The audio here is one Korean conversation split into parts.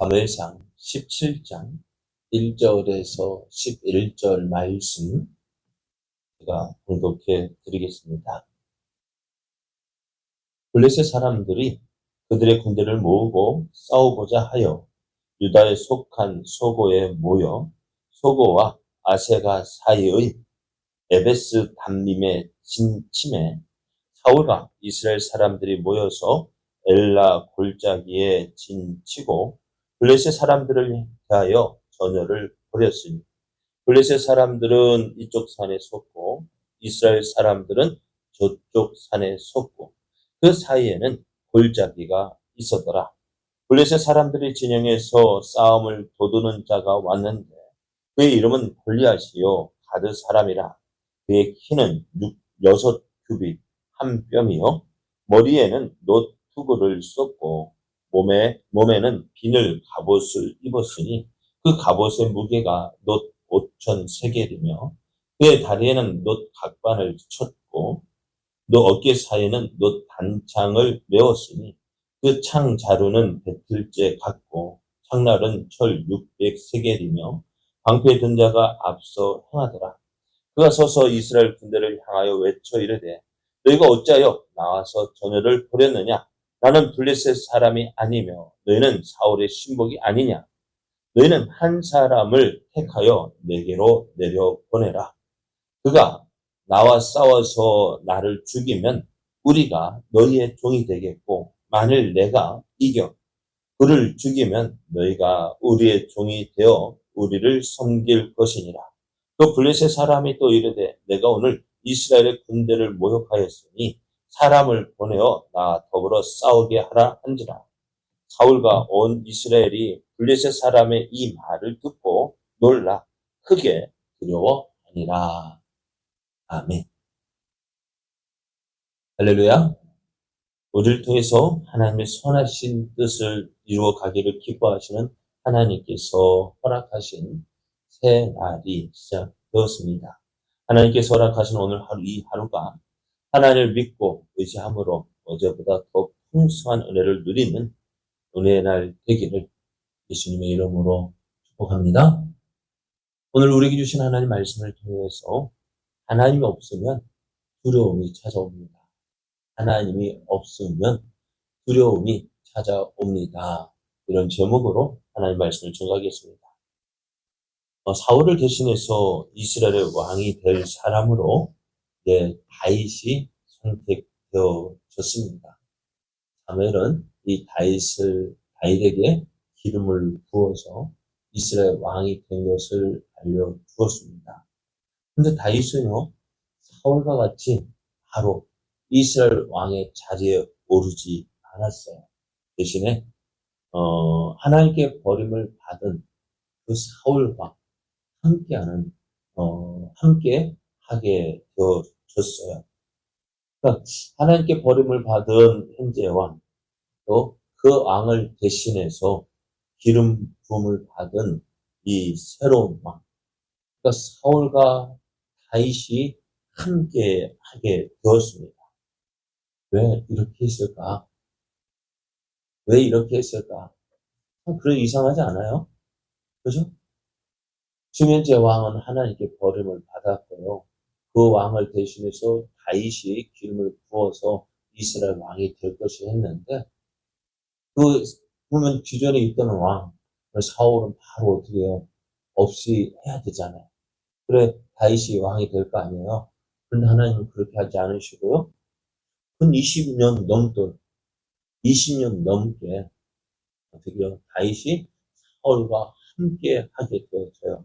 사무엘상 17장 1절에서 11절 말씀 제가 공독해 드리겠습니다. 블레셋 사람들이 그들의 군대를 모으고 싸우고자 하여 유다에 속한 소고에 모여 소고와 아세가 사이의 에베스 담림의 진침에 사울과 이스라엘 사람들이 모여서 엘라 골짜기에 진치고 블레셋 사람들을 대하여 전열을 벌였으니 블레셋 사람들은 이쪽 산에 섰고 이스라엘 사람들은 저쪽 산에 섰고 그 사이에는 골짜기가 있었더라. 블레셋 사람들이 진영에서 싸움을 도두는 자가 왔는데 그의 이름은 골리앗이요 가드 사람이라 그의 키는 육, 여섯 규빗 한 뼘이요 머리에는 놋 투구를 썼고 몸에 몸에는 비늘 갑옷을 입었으니 그 갑옷의 무게가 놋 오천 세겔이며 그의 다리에는 놋 각반을 쳤고 너 어깨 사이에는 놋 단창을 메웠으니 그 창 자루는 배틀째 같고 창날은 철 600세겔이며 방패 든 자가 앞서 행하더라. 그가 서서 이스라엘 군대를 향하여 외쳐 이르되 너희가 어찌하여 나와서 전열을 벌였느냐 나는 블레셋 사람이 아니며 너희는 사울의 신복이 아니냐 너희는 한 사람을 택하여 내게로 내려보내라 그가 나와 싸워서 나를 죽이면 우리가 너희의 종이 되겠고 만일 내가 이겨 그를 죽이면 너희가 우리의 종이 되어 우리를 섬길 것이니라. 또 블레셋 사람이 또 이르되 내가 오늘 이스라엘의 군대를 모욕하였으니 사람을 보내어 나 더불어 싸우게 하라 한지라. 사울과 온 이스라엘이 블레셋 사람의 이 말을 듣고 놀라 크게 두려워하니라. 아멘. 할렐루야. 우리를 통해서 하나님의 선하신 뜻을 이루어 가기를 기뻐하시는 하나님께서 허락하신 새 날이 시작되었습니다. 하나님께서 허락하신 오늘 하루 이 하루가 하나님을 믿고 의지함으로 어제보다 더 풍성한 은혜를 누리는 은혜의 날 되기를 예수님의 이름으로 축복합니다. 오늘 우리에게 주신 하나님 말씀을 통해서 하나님이 없으면 두려움이 찾아옵니다. 하나님이 없으면 두려움이 찾아옵니다. 이런 제목으로 하나님 말씀을 전하겠습니다. 어, 사울을 대신해서 이스라엘의 왕이 될 사람으로 네, 다윗이 선택되어졌습니다. 사무엘은 이 다윗을 다윗에게 기름을 부어서 이스라엘 왕이 된 것을 알려주었습니다. 근데 다윗은요 사울과 같이 바로 이스라엘 왕의 자리에 오르지 않았어요. 대신에 어, 하나님께 버림을 받은 그 사울과 함께하는 어, 함께 하게 되어 졌어요. 그러니까 하나님께 버림을 받은 현재 왕, 또그 왕을 대신해서 기름 부음을 받은 이 새로운 왕, 그러니까 사울과 다윗이 함께 하게 되었습니다. 왜 이렇게 했을까? 왜 이렇게 했을까? 그래 이상하지 않아요? 그죠? 지면제 왕은 하나님께 버림을 받았고요. 그 왕을 대신해서 다윗이 기름을 부어서 이스라엘 왕이 될 것이 했는데 그 그러면 기존에 있던 왕 사울은 바로 어떻게 해요? 없이 해야 되잖아요. 그래 다윗이 왕이 될 거 아니에요. 그런데 하나님은 그렇게 하지 않으시고요. 근 20년 넘던 20년 넘게 어떻게 요 다윗이 사울과 함께 하게 되었어요.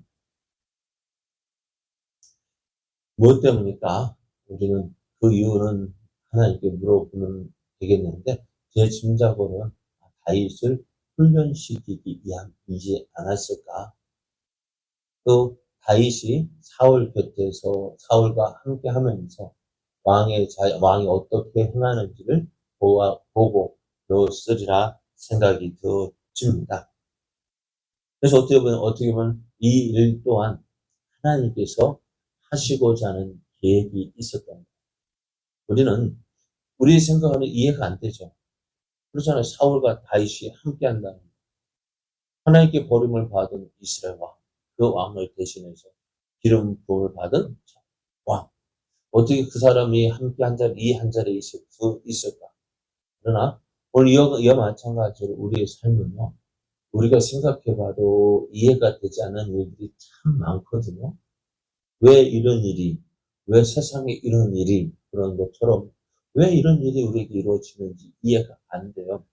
무엇 때문일까? 우리는 그 이유는 하나님께 물어보면 되겠는데 제 짐작으로는 다윗을 훈련시키기 위함이지 않았을까? 또 다윗이 사울 곁에서 사울과 함께 하면서 왕의 자, 왕이 어떻게 행하는지를 보아, 보고 배웠으리라 생각이 되어집니다. 그래서 어떻게 보면, 어떻게 보면 이 일 또한 하나님께서 하시고자 하는 계획이 있었던 거예요. 우리는 우리 생각하는 이해가 안 되죠. 그렇잖아요. 사울과 다윗이 함께 한다는 거. 하나님께 버림을 받은 이스라엘 왕, 그 왕을 대신해서 기름 부음을 받은 왕. 어떻게 그 사람이 함께 한 자리, 이 한 자리에 있을 수 있을까? 그러나 오늘 이와, 이와 마찬가지로 우리의 삶은요, 우리가 생각해봐도 이해가 되지 않는 일들이 참 많거든요. 왜 이런 일이, 왜 세상에 이런 일이 그런 것처럼 왜 이런 일이 우리에게 이루어지는지 이해가 안 돼요.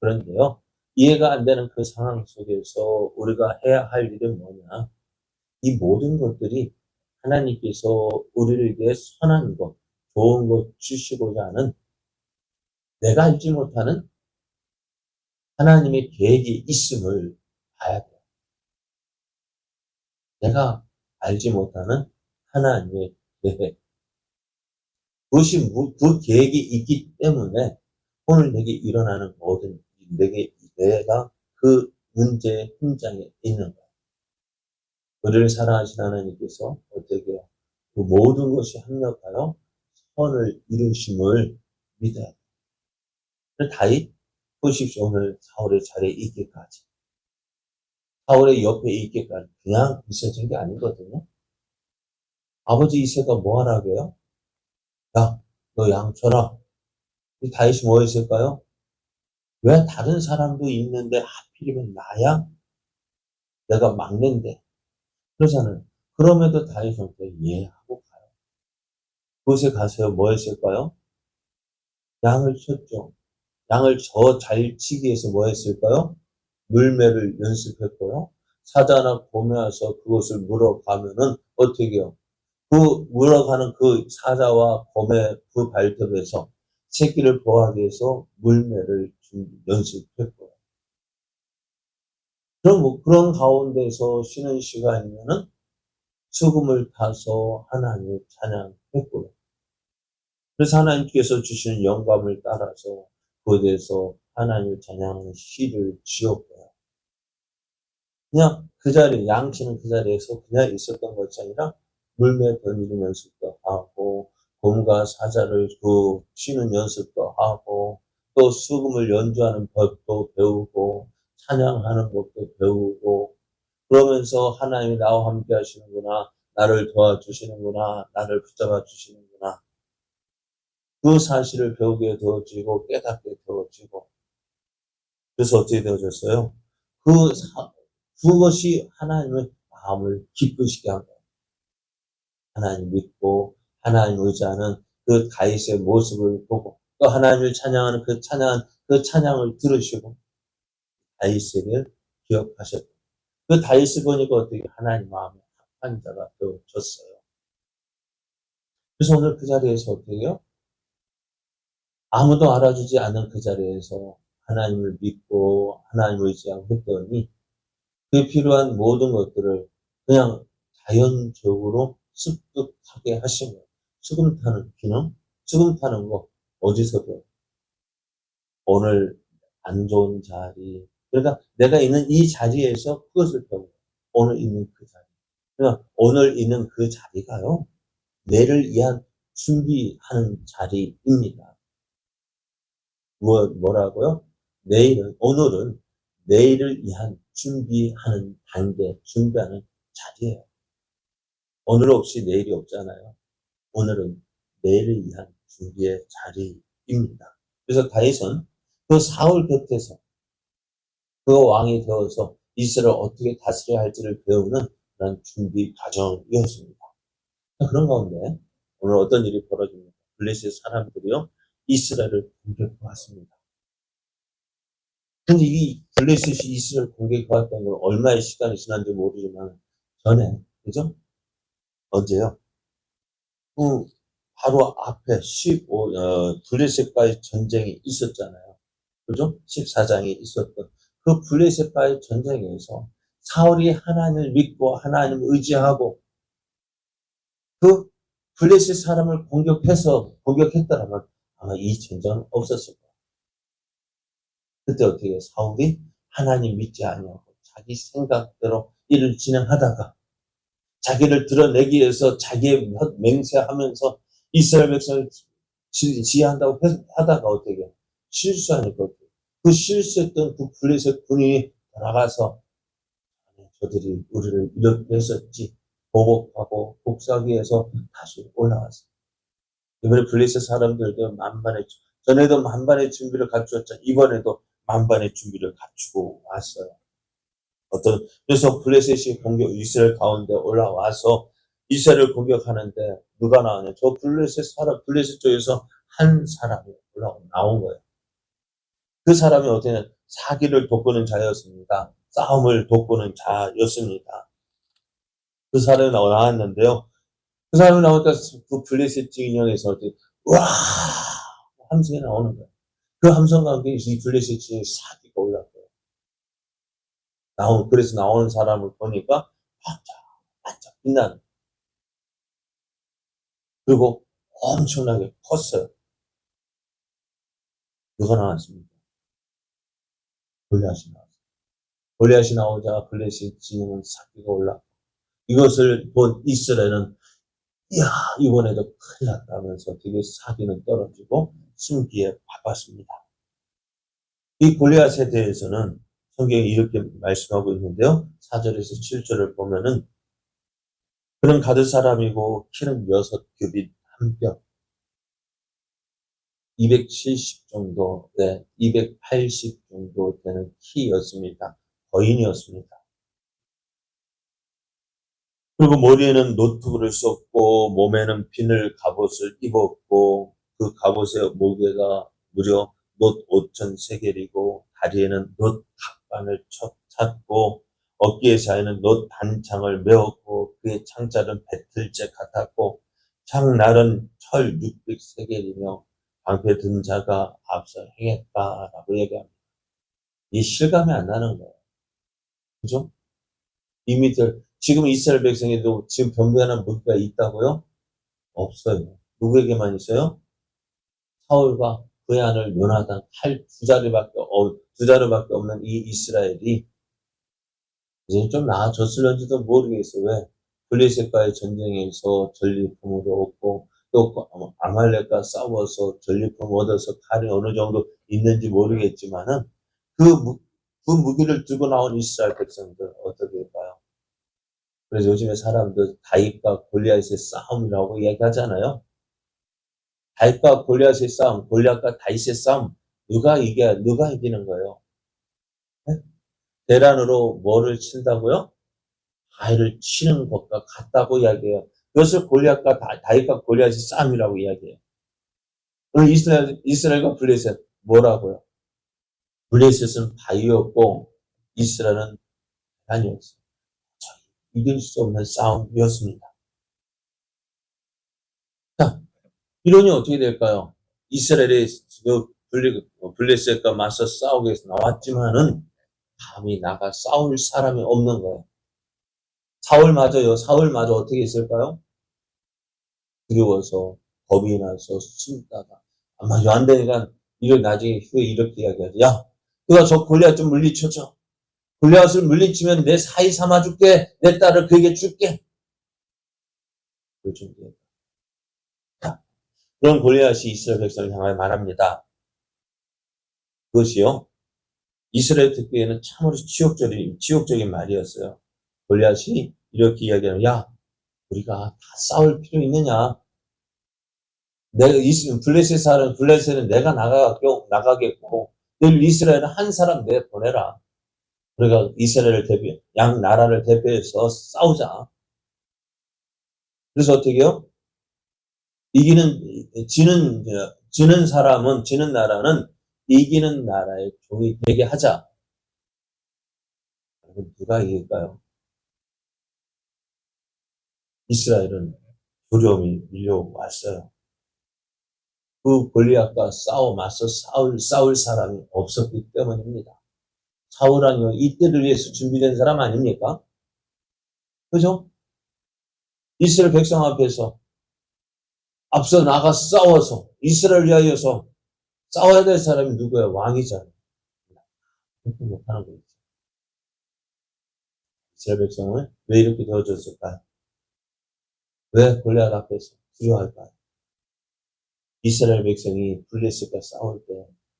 그런데요, 이해가 안 되는 그 상황 속에서 우리가 해야 할 일은 뭐냐? 이 모든 것들이 하나님께서 우리에게 선한 것, 좋은 것 주시고자 하는 내가 알지 못하는 하나님의 계획이 있음을 봐야 돼요. 내가 알지 못하는 하나님의 계획. 그것이 무- 그 계획이 있기 때문에 오늘 내게 일어나는 모든 일, 내게 내가 그 문제의 현장에 있는 거예요. 우리를 사랑하신 하나님께서 어떻게? 그 모든 것이 합력하여 선을 이루심을 믿어야. 그래서 다윗 보십시오. 오늘 사울의 자리에 있기까지. 사울의 옆에 있기까지 그냥 있어진 게 아니거든요. 아버지 이세가 뭐 하라고요? 야, 너 양쳐라. 이 다윗이 뭐 했을까요? 왜 다른 사람도 있는데 하필이면 나야? 내가 막는데. 그러잖아요. 그럼에도 다윗은 또 이해하고 가요. 그곳에 가서 뭐 했을까요? 양을 쳤죠. 양을 저 잘 치기 위해서 뭐 했을까요? 물매를 연습했고요. 사자나 곰에 와서 그것을 물어가면은 어떻게 해요? 그 물어가는 그 사자와 곰의 그 발톱에서 새끼를 보호하기 위해서 물매를 연습했고요. 그럼 뭐 그런 가운데서 쉬는 시간이면은 수금을 타서 하나님을 찬양했고요. 그래서 하나님께서 주시는 영감을 따라서 그곳에서 하나님을 찬양하는 시를 지었고요. 그냥 그 자리에, 양치는 그 자리에서 그냥 있었던 것이 아니라 물매 던지는 연습도 하고, 곰과 사자를 그 쉬는 연습도 하고, 또 수금을 연주하는 법도 배우고, 찬양하는 법도 배우고, 그러면서 하나님이 나와 함께 하시는구나, 나를 도와주시는구나, 나를 붙잡아 주시는구나. 그 사실을 배우게 되어지고 깨닫게 되어지고 그래서 어떻게 되어졌어요? 그 사- 그것이 하나님의 마음을 기쁘시게 한 거예요. 하나님 믿고 하나님 의지하는 그 다윗의 모습을 보고 또 하나님을 찬양하는 그 찬양 그 찬양을 들으시고 다윗에게 기억하셨고 그 다윗을 보니까 어떻게 하나님 마음에 합한 자가 되어졌어요. 그래서 오늘 그 자리에서 어떻게 해요? 아무도 알아주지 않은 그 자리에서 하나님을 믿고 하나님을 의지하고 했더니 그 필요한 모든 것들을 그냥 자연적으로 습득하게 거예요. 수금 타는 기능? 수금 타는 거 어디서 배워? 오늘 안 좋은 자리. 그러니까 내가 있는 이 자리에서 그것을 배워. 오늘 있는 그 자리. 그러니까 오늘 있는 그 자리가요. 내를 위한 준비하는 자리입니다. 뭐, 뭐라고요? 내일은, 오늘은 내일을 위한 준비하는 단계, 준비하는 자리예요. 오늘 없이 내일이 없잖아요. 오늘은 내일을 위한 준비의 자리입니다. 그래서 다윗은 그 사울 곁에서 그 왕이 되어서 이스라엘 어떻게 다스려야 할지를 배우는 그런 준비 과정이었습니다. 그런 가운데 오늘 어떤 일이 벌어집니까? 블레셋 사람들이요. 이스라엘을 공격해왔습니다. 근데 이 블레셋이 이스라엘 공격해왔다는 건 얼마의 시간이 지난지 모르지만 전에 그죠? 언제요? 그 바로 앞에 15 어, 블레셋과의 전쟁이 있었잖아요. 그죠? 14장이 있었던 그 블레셋과의 전쟁에서 사울이 하나님을 믿고 하나님을 의지하고 그 블레셋 사람을 공격해서 공격했더라면 아마 이 전쟁은 없었을 거예요. 그때 어떻게? 사울이 하나님 믿지 아니하고 자기 생각대로 일을 진행하다가 자기를 드러내기 위해서 자기의 맹세하면서 이스라엘 백성을 지- 지휘한다고 해- 하다가 어떻게? 실수하니까? 그 실수했던 그 블레셋 군인이 돌아가서 저들이 우리를 이렇게 했었지 보복하고 복수하기 위해서 다시 올라왔어요. 이번에 블레셋 사람들도 만반의 전에도 만반의 준비를 갖추었죠. 이번에도 만반의 준비를 갖추고 왔어요. 어떤 그래서 블레셋이 공격 이스라엘 가운데 올라와서 이스라엘을 공격하는데 누가 나오냐? 저 블레셋 사람 블레셋 쪽에서 한 사람이 올라오 나온 거예요. 그 사람이 어떻게 사기를 돋구는 자였습니다. 싸움을 돋구는 자였습니다. 그 사람이 나왔는데요. 그 사람이 나오니까 그 블레셋 어떻게 와 함성이 나오는 거예요. 그 함께 이 블레셋 진영에 사기가 올랐어요. 나오 그래서 나오는 사람을 보니까 반짝 반짝 빛나는 그리고 엄청나게 컸어요. 누가 나왔습니까? 골리앗이 나왔어요. 골리앗이 나오자 블레셋 진영은 사기가 올라. 이것을 본 이스라엘은 이야 이번에도 큰일 났다면서 되게 사기는 떨어지고 숨기에 바빴습니다. 이 골리앗에 대해서는 성경이 이렇게 말씀하고 있는데요. 4절에서 7절을 보면은 그는 가드 사람이고 키는 여섯 규빗 한 뼘, 270 정도, 네, 280 정도 되는 키였습니다. 거인이었습니다. 그리고 머리에는 노트를 썼고 몸에는 비늘 갑옷을 입었고 그 갑옷의 무게가 무려 놋 5천 세겔이고 다리에는 놋 갑반을 찼고 어깨에 사이는 놋 단창을 메었고 그의 창자는 배틀째 같았고 창날은 철 600세겔이며 방패 든 자가 앞서 행했다라고 얘기합니다. 이 실감이 안 나는 거예요. 그죠? 이미들 지금 이스라엘 백성에도 지금 변변한 무기가 있다고요? 없어요. 누구에게만 있어요? 사울과 그의 아들 요나단 칼 두 자리밖에 어, 두 자리밖에 없는 이 이스라엘이 이제 좀 나아졌을런지도 모르겠어요. 왜? 블레셋과의 전쟁에서 전리품을 얻고 또 아말렉과 싸워서 전리품 얻어서 칼이 어느 정도 있는지 모르겠지만은 그, 무, 그 무기를 들고 나온 이스라엘 백성들 어떻게 할까요? 그래서 요즘에 사람들 다윗과 골리앗의 싸움이라고 얘기하잖아요. 다윗과 골리앗의 싸움, 골리앗과 다윗의 싸움 누가 이겨 누가 이기는 거예요? 네? 대란으로 뭐를 친다고요? 다윗을 치는 것과 같다고 이야기해요. 그것을 골리앗과 다윗과 골리앗의 싸움이라고 이야기해요. 그럼 이스라엘 이스라엘과 블레셋 뭐라고요? 블레셋은 바위였고 이스라엘은 아니었어요. 이길 수 없는 싸움이었습니다. 자, 이론이 어떻게 될까요? 이스라엘이 그 블레셋과 맞서 싸우기 위해서 나왔지만은 감히 나가 싸울 사람이 없는 거예요. 사울마저요. 사울마저 어떻게 했을까요? 두려워서 겁이 나서 숨다가 아마 안 되니까 이걸 나중에 후에 이렇게 이야기하죠. 야, 너가 저 골리앗 좀 물리쳐줘. 골리앗을 물리치면 내 사이 삼아줄게. 내 딸을 그에게 줄게. 그렇죠. 자, 그런 골리앗이 이스라엘 백성을 향하여 말합니다. 그것이요. 이스라엘 듣기에는 참으로 치욕적인, 치욕적인 말이었어요. 골리앗이 이렇게 이야기하는, 야, 우리가 다 싸울 필요 있느냐? 내가 블레셋 사람, 블레셋은 내가 나가겠고, 나가겠고, 늘 이스라엘은 한 사람 내 보내라. 우리가 이스라엘을 대표, 양 나라를 대표해서 싸우자. 그래서 어떻게요? 이기는, 지는, 지는 사람은, 지는 나라는 이기는 나라의 종이 되게 하자. 누가 이길까요? 이스라엘은 두려움이 밀려왔어요. 그 골리앗과 싸워 맞서 싸울, 싸울 사람이 없었기 때문입니다. 사울은요, 이때를 위해서 준비된 사람 아닙니까? 그죠? 이스라엘 백성 앞에서 앞서 나가 싸워서 이스라엘 위하여서 싸워야 될 사람이 누구야? 왕이잖아요. 그렇게 못하는 거죠. 이스라엘 백성은 왜 이렇게 되어졌을까요? 왜 골리앗 앞에서 두려워할까요? 이스라엘 백성이 블레셋과 싸울 때,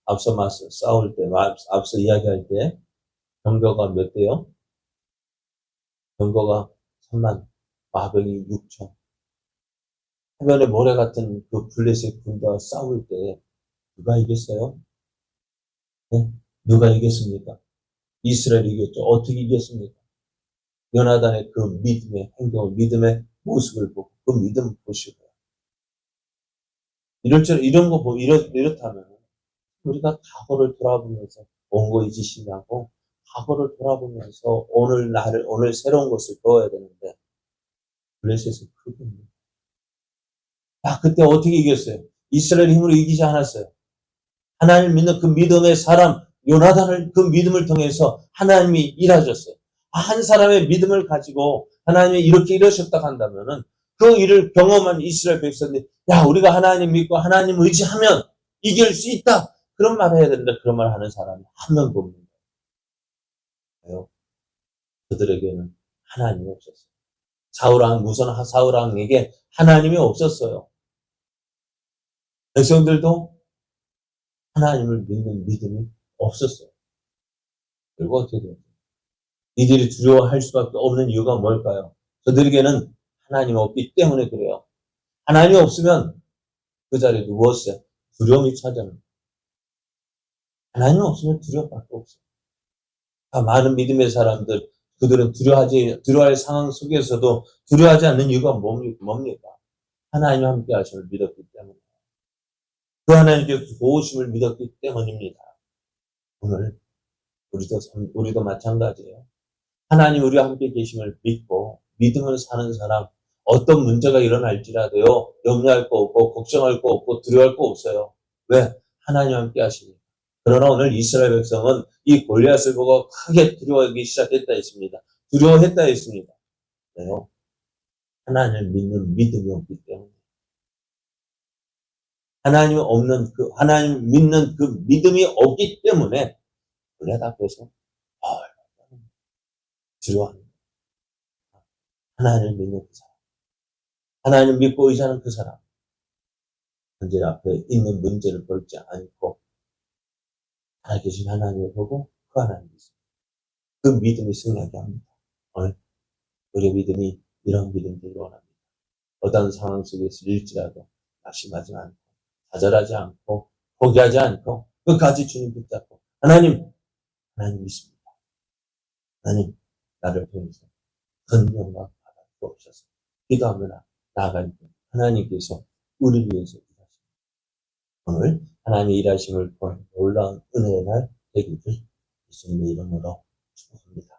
앞서 맞서 싸울 때, 앞서 이야기할 때, 병거가 몇 대요? 병거가 3만, 마병이 6천. 해변의 모래 같은 그 블레셋 군대와 싸울 때 누가 이겼어요? 네? 누가 이겼습니까? 이스라엘이 이겼죠. 어떻게 이겼습니까? 요나단의 그 믿음의 행동을, 믿음의 모습을 보고 그 믿음 보시고요. 줄, 이런 거 보고, 이렇, 이렇다면 우리가 과거를 돌아보면서 원고 잊으시냐고 과거를 돌아보면서 오늘 나를, 오늘 새로운 것을 배워야 되는데 블레셋은 크군요. 아, 그때 어떻게 이겼어요? 이스라엘 힘으로 이기지 않았어요. 하나님 믿는 그 믿음의 사람, 요나단을 그 믿음을 통해서 하나님이 일하셨어요. 아, 한 사람의 믿음을 가지고 하나님이 이렇게 이러셨다 한다면은 그 일을 경험한 이스라엘 백성들이 야, 우리가 하나님 믿고 하나님 의지하면 이길 수 있다. 그런 말 해야 되는데 그런 말 하는 사람이 한 명도 없는 거예요. 그들에게는 하나님이 없었어요. 사울왕, 우선 사울왕에게 하나님이 없었어요. 백성들도 하나님을 믿는 믿음이 없었어요. 그리고 어떻게 돼요? 이들이 두려워할 수밖에 없는 이유가 뭘까요? 저들에게는 하나님 없기 때문에 그래요. 하나님이 없으면 그 자리에 누웠어요. 두려움이 찾아요. 하나님 없으면 두려움밖에 없어요. 다 많은 믿음의 사람들, 그들은 두려워하지, 두려워할 상황 속에서도 두려워하지 않는 이유가 뭡니까? 하나님 함께 하심을 믿었기 때문에. 그 하나님께서 도우심을 믿었기 때문입니다. 오늘 우리도 우리도 마찬가지예요. 하나님 우리와 함께 계심을 믿고 믿음을 사는 사람 어떤 문제가 일어날지라도요 염려할 거 없고 걱정할 거 없고 두려워할 거 없어요. 왜? 하나님 함께 하시니. 그러나 오늘 이스라엘 백성은 이 골리앗을 보고 크게 두려워하기 시작했다 했습니다. 두려워했다 했습니다. 왜요? 하나님을 믿는 믿음이 없기 때문에. 하나님 없는 그 하나님 믿는 그 믿음이 없기 때문에 골리앗 앞에서 두려워합니다. 하나님을 믿는 그 사람. 하나님을 믿고 의지하는 그 사람. 현재 앞에 있는 문제를 볼지 않고 살아계신 하나님을 보고 그 하나님을 믿습니다. 그 믿음이 승리하게 합니다. 오늘 우리의 믿음이 이런 믿음들을 원합니다. 어떤 상황 속에서 일지라도 낙심하지 않고 좌절하지 않고 포기하지 않고 끝까지 주님 붙잡고 하나님 하나님 믿습니다. 하나님 나를 통해서 큰 영광 받아 주옵소서. 기도하며 나아갈 때 하나님께서 우리를 위해서 일하십니다. 오늘 하나님의 일하심을 본 놀라운 은혜의 날 되기를 예수님의 이름으로 축복합니다.